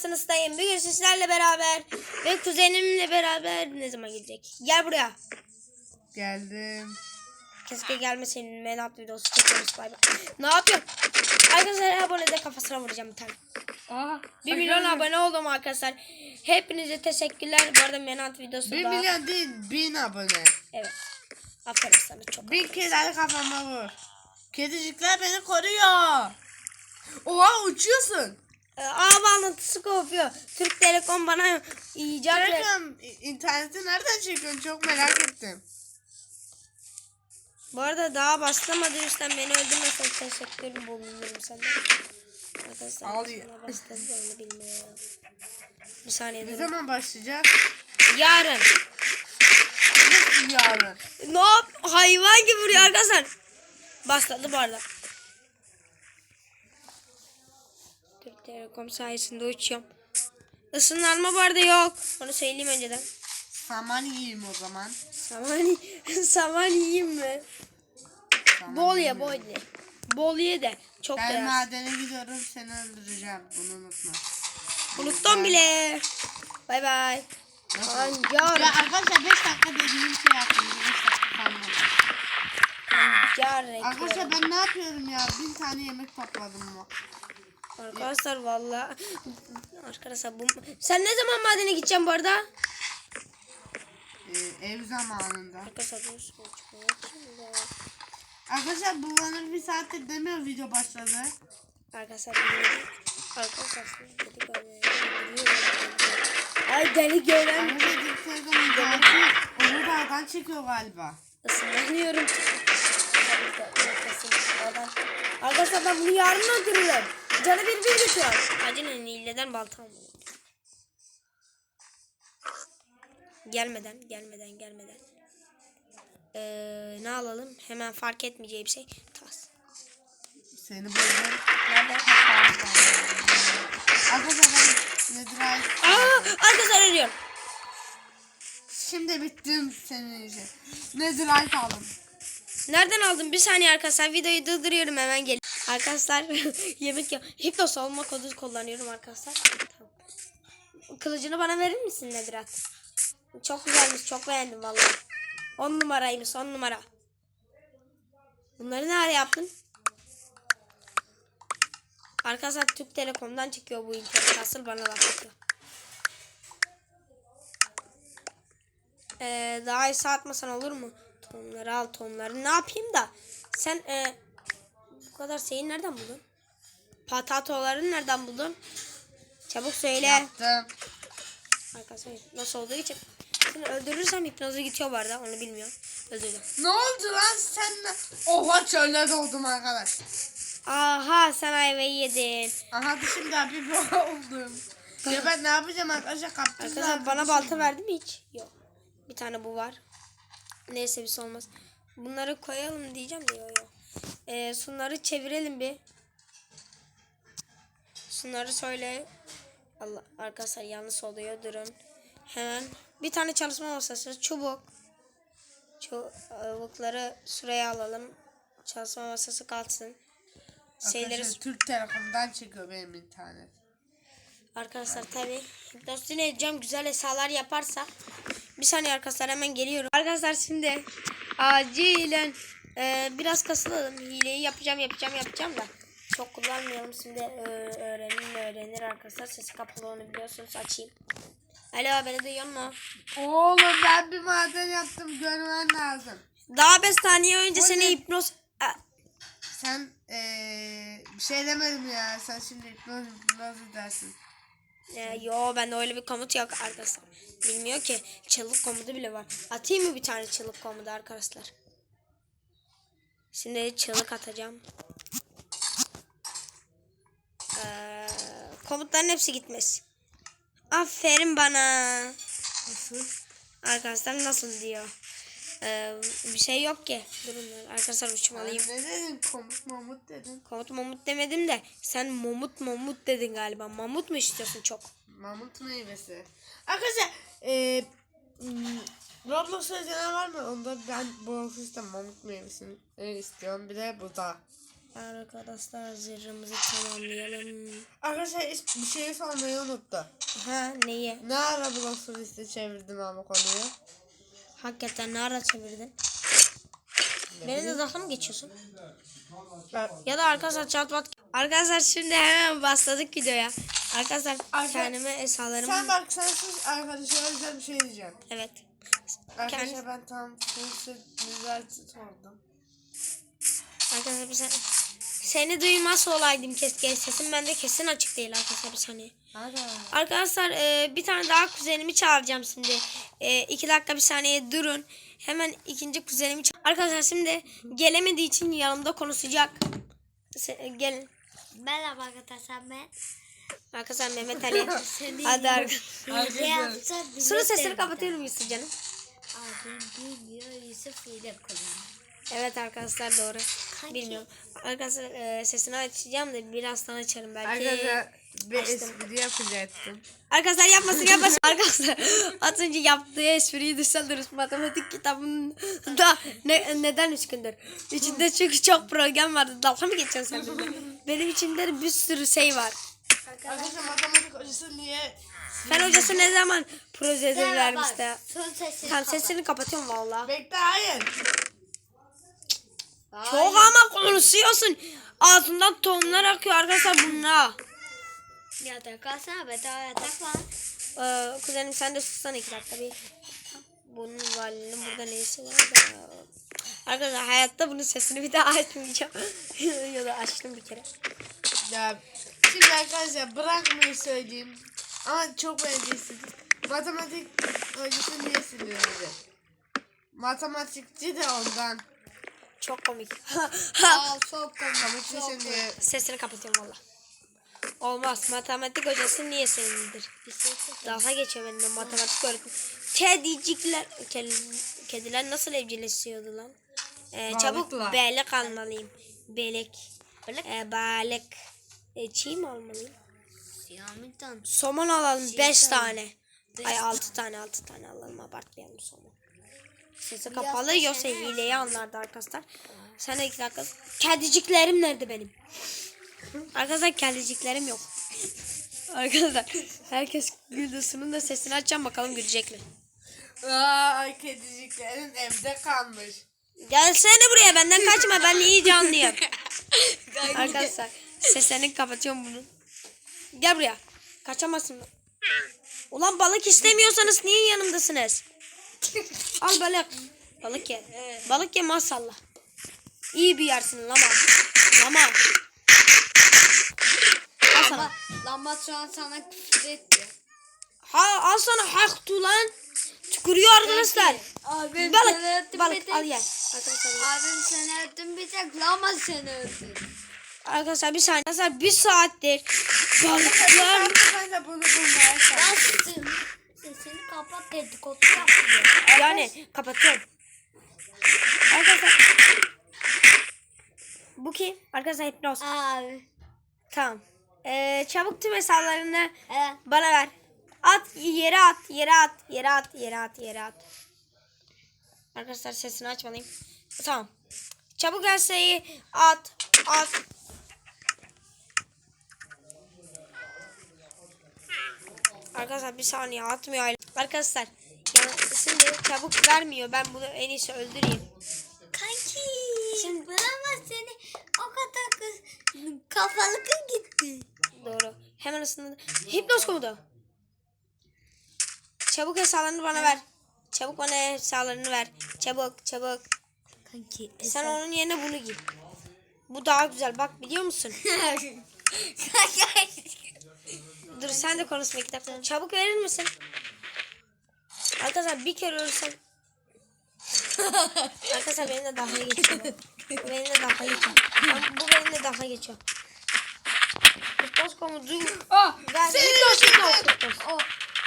sınıftayım. Bugün sizlerle beraber ve kuzenimle beraber ne zaman gelecek? Gel buraya. Geldim. Keşke gelmeseydin. Menat videosu çekiyoruz. Bay bay. Ne yapıyorsun? Arkadaşlar abone de kafasına vuracağım bir tane. Aa, 1 milyon abone oldum arkadaşlar. Hepinize teşekkürler. Bu arada Menat videosu 1 da. milyon değil 1000 abone. Evet. Aferin sana çok. Bin kere kafama vur. Kedicikler beni koruyor. Oha uçuyorsun. Ee, Aa bağlantısı kopuyor. Türk Telekom bana icat ve... Telegram interneti nereden çekiyorsun çok merak ettim. Bu arada daha başlamadı üstten beni öldürmesen teşekkür bulunurum senden. Arkadaşlar bilmiyorum. Bir saniye Ne durun. zaman başlayacak? Yarın. Nasıl yarın? Ne yap? Hayvan gibi vuruyor arkadaşlar. Başladı bu arada. Telekom sayesinde uçuyorum. Isınlanma bu arada yok. Onu söyleyeyim önceden. Saman yiyeyim o zaman. Saman, saman yiyeyim mi? Saman Bol ye bol ye. Bol ye de. Çok Ben yersin. madene gidiyorum seni öldüreceğim. Bunu unutma. Unuttum bile. Bay bay. Pancar. Ya arkadaşlar 5 dakika dediğim şey yaptım. 5 dakika kalmadı. Pancar Arkadaşlar ben ne yapıyorum ya? Bin tane yemek topladım mı? Arkadaşlar valla. Arkadaşlar bu... Sen ne zaman madene gideceksin bu arada? Ee, ev zamanında. Arkadaşlar dur. Arkadaşlar bulanır bir saattir demiyor video başladı. Arkadaşlar. Arkadaşlar. Ay deli gören. Onu dağdan çekiyor galiba. Isınlanıyorum. Arkadaşlar ben bunu yarın öldürürüm. Canı bir bir geçiyor. Acilen hileden baltam. Gelmeden, gelmeden, gelmeden. Ee, ne alalım? Hemen fark etmeyeceği bir şey. Tas. Seni buldum. Nerede? Arkadaşlar ben nedir ay? Aa, arkadaşlar ölüyorum. Şimdi bittim senin için. Nedir ay kaldım. Nereden aldın? Bir saniye arkadaşlar videoyu durduruyorum hemen gel. Arkadaşlar yemek ya. Hipnos olma kodu kullanıyorum arkadaşlar. Tamam. Kılıcını bana verir misin Nedirat? Çok güzelmiş. Çok beğendim vallahi. 10 numaraymış 10 numara. Bunları ne ara yaptın? Arkadaşlar Türk Telekom'dan çıkıyor bu internet. Asıl bana laf atıyor. Ee, daha iyi atmasan olur mu? Tohumları al tohumları. Ne yapayım da? Sen e, kadar şeyi nereden buldun? Patatoları nereden buldun? Çabuk söyle. Yaptım. Arkadaşlar nasıl olduğu için. Seni öldürürsem hipnozu gidiyor bu arada. Onu bilmiyorum. Öldürdüm. Ne oldu lan sen? Oha çölde doğdum arkadaş. Aha sen ayvayı yedin. Aha şimdi bir bu oldum. Ya ben ne yapacağım arkadaşlar kaptım. Arkadaşlar bana balta verdi mi hiç? Yok. Bir tane bu var. Neyse bir şey olmaz. Bunları koyalım diyeceğim de yok yok. Ee, şunları çevirelim bir. Şunları söyle. Allah arkadaşlar yanlış oluyor durun. Hemen bir tane çalışma masası çubuk. Çubukları şuraya alalım. Çalışma masası kalsın. Şeyleri Arkadaşlar Türk Telekom'dan çekiyor benim internet. Arkadaşlar tabi dostun edeceğim güzel hesaplar yaparsa bir saniye arkadaşlar hemen geliyorum. Arkadaşlar şimdi acilen e, biraz kasılalım. Hileyi yapacağım yapacağım yapacağım da çok kullanmayalım. Şimdi e, öğrenin öğrenir arkadaşlar. Sesi kapalı onu biliyorsunuz açayım. Alo beni duyuyor musun? Oğlum ben bir maden yaptım görmen lazım. Daha 5 saniye önce seni hipnoz... Sen eee bir şey demedim ya. Sen şimdi hipnoz hipnoz dersin. e, yo bende öyle bir komut yok arkadaşlar. Bilmiyor ki çığlık komutu bile var. Atayım mı bir tane çığlık komutu arkadaşlar? Şimdi çığlık atacağım. Ee, komutların hepsi gitmez. Aferin bana. Nasıl? Arkadaşlar nasıl diyor. Ee, bir şey yok ki. Durun arkadaşlar uçmalıyım. Ne dedin? Komut mamut dedin. Komut mamut demedim de sen momut mamut dedin galiba. Mamut mu istiyorsun çok? Mamut meyvesi. Arkadaşlar eee hmm, Roblox'ta canavar var mı? Onda ben Bronx'ta mamut meyvesini e, istiyorum. Bir de bu da. Arkadaşlar zırhımızı tamamlayalım. Arkadaşlar hiç bir şey sormayı unuttum. Ha neyi? Ne ara Blox'un üstü çevirdim ama konuyu? Hakikaten ne ara çevirdin? Beni de dalga mı geçiyorsun? Ben, Ya da arkadaşlar çatpat. Arkadaşlar şimdi hemen başladık videoya. Arkadaşlar Arka- kendime esalarımı... sen bak sensiz arkadaşlar güzel bir şey diyeceğim. Evet. Arkadaşlar ben tam full set güzel sordum. Arkadaşlar bir saniye. Seni duymaz olaydım keşke sesim bende kesin açık değil arkadaşlar bir saniye. Hadi. Arkadaşlar e, bir tane daha kuzenimi çağıracağım şimdi. E, iki dakika bir saniye durun. Hemen ikinci kuzenimi ça- Arkadaşlar şimdi gelemediği için yanımda konuşacak. Se- gelin. Merhaba arkadaşlar ben. Arkadaşlar Mehmet Ali. Hadi arkadaşlar. Sonra sesini kapatıyorum Yusuf canım. Abim bilmiyor Yusuf ile kullanıyor. Evet arkadaşlar doğru. Kanki. Bilmiyorum. Arkadaşlar e, sesini açacağım da birazdan açarım belki. Arkadaşlar bir Açtım. espri yapacaktım. Arkadaşlar yapmasın yapmasın. Arkadaşlar az önce yaptığı espriyi dışarıdırız matematik kitabında ne, neden üç gündür? İçinde çünkü çok program vardı. Dalga mı geçiyorsun sen benimle? Benim içimde bir sürü şey var. Arkadaşlar matematik hocası niye Fen hocası ne zaman proje ödevi Merhaba. vermişti? Son sesini Tamam kapat. sesini kapatıyorum valla. Bekle hayır. Çok ama konuşuyorsun. Ağzından tohumlar akıyor arkadaşlar bununla. Yatak alsana bedava yatak var. Ee, kuzenim sen de sussana iki dakika bir. Bunun valinin burada neyse var da. Arkadaşlar hayatta bunun sesini bir daha açmayacağım. ya da açtım bir kere. Ya şimdi arkadaşlar bırakmayı söyleyeyim. Ama çok beğeneceksiniz. Matematik hocası niye sinirlendi? Matematikçi de ondan. Çok komik. Aa çok komik. Matematikçi şimdi Sesini kapatıyorum valla. Olmaz. Matematik hocası niye senindir? Dalga geçiyor benimle matematik öğretmeni. Kedicikler, ke- kediler nasıl evcilleşiyordu lan? Ee, çabuk belek almalıyım. Belek. Ee, balık. Ee, çiğ mi almalıyım? Siyahmitten. Somon alalım 5 tane. Beş Ay 6 tane 6 tane alalım abartmayalım somon. Sesi kapalı yoksa hileyi anlardı arkadaşlar. Sen de iki dakika. Kediciklerim nerede benim? Arkadaşlar kediciklerim yok. Arkadaşlar herkes güldüsünün de sesini açacağım bakalım gülecek mi? Aa, kediciklerin evde kalmış. Gelsene buraya benden kaçma ben iyi canlıyım. Arkadaşlar seslerini kapatıyorum bunu. Gel buraya. Kaçamazsın. Ulan balık istemiyorsanız niye yanımdasınız? Al balık. Balık ye. Balık ye maşallah. İyi bir yersin lama. Lama. Al sana. Lamba, şu an sana küfür etti. Ha al sana hak lan. Tükürüyor arkadaşlar. Abim Balık. Balık al ye. Arkadaşlar. Abim seni öldü bir tek lamba seni öldü. Arkadaşlar bir saniye. Arkadaşlar bir saattir balıklar Ben de bunu bulmaya çalıştım. Bastım. Sesini kapat dedikodu yapıyor. Yani kapatıyorum. Arkadaşlar. Bu kim? Arkadaşlar hipnoz. Abi. Tamam. Ee, çabuk tüm hesaplarını Evet. bana ver. At yere at yere at yere at yere at yere at. Arkadaşlar sesini açmalıyım. Tamam. Çabuk her şeyi at at. Arkadaşlar bir saniye atmıyor. Arkadaşlar yani şimdi çabuk vermiyor. Ben bunu en iyisi öldüreyim. Kanki. Şimdi bırakma seni. O kadar kız kafalıkın gitti. Doğru. Hemen ısındı. Hipnoz komutu. Çabuk hesaplarını bana ver. Çabuk bana hesaplarını ver. Çabuk çabuk. Kanki. Sen onun yerine bunu giy. Bu daha güzel. Bak biliyor musun? Dur sen de konuşma iki dakika. Çabuk verir misin? Arkadaşlar bir kere ölürsem. Arkadaşlar benimle dalga geçiyor. Benimle dalga geçiyor. Bu benimle dalga geçiyor. Hipnoz komutu. Ah, hipnoz hipnoz. O.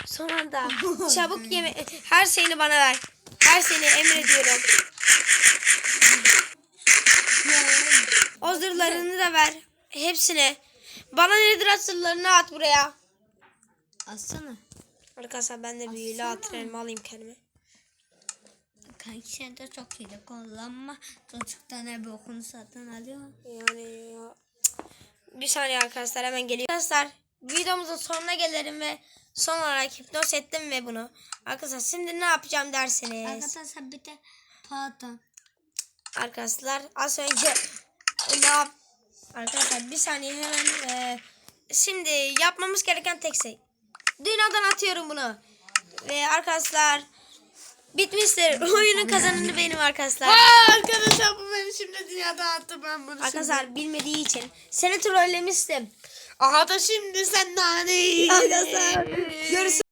Son anda. Çabuk yeme. Her şeyini bana ver. Her şeyini emrediyorum. O zırhlarını da ver. Hepsini. Bana nedir zırhlarını at buraya. Atsana. Arkadaşlar ben de büyülü at elma alayım kendime. Kanki sen de çok iyi de kullanma. Çocuktan ev okunu satın alıyor. Yani ya. Bir saniye arkadaşlar hemen geliyor. Arkadaşlar videomuzun sonuna gelelim ve son olarak hipnoz ettim ve bunu. Arkadaşlar şimdi ne yapacağım derseniz. Arkadaşlar bir de pardon. Arkadaşlar az önce ne yap? Arkadaşlar bir saniye hemen e, şimdi yapmamız gereken tek şey. Dünyadan atıyorum bunu. Ve arkadaşlar bitmiştir. Oyunun kazananı benim arkadaşlar. Aa, arkadaşlar bu beni şimdi dünyada attı ben bunu şimdi. Arkadaşlar bilmediği için seni trollemiştim. Aha da şimdi sen nane Arkadaşlar görüşürüz.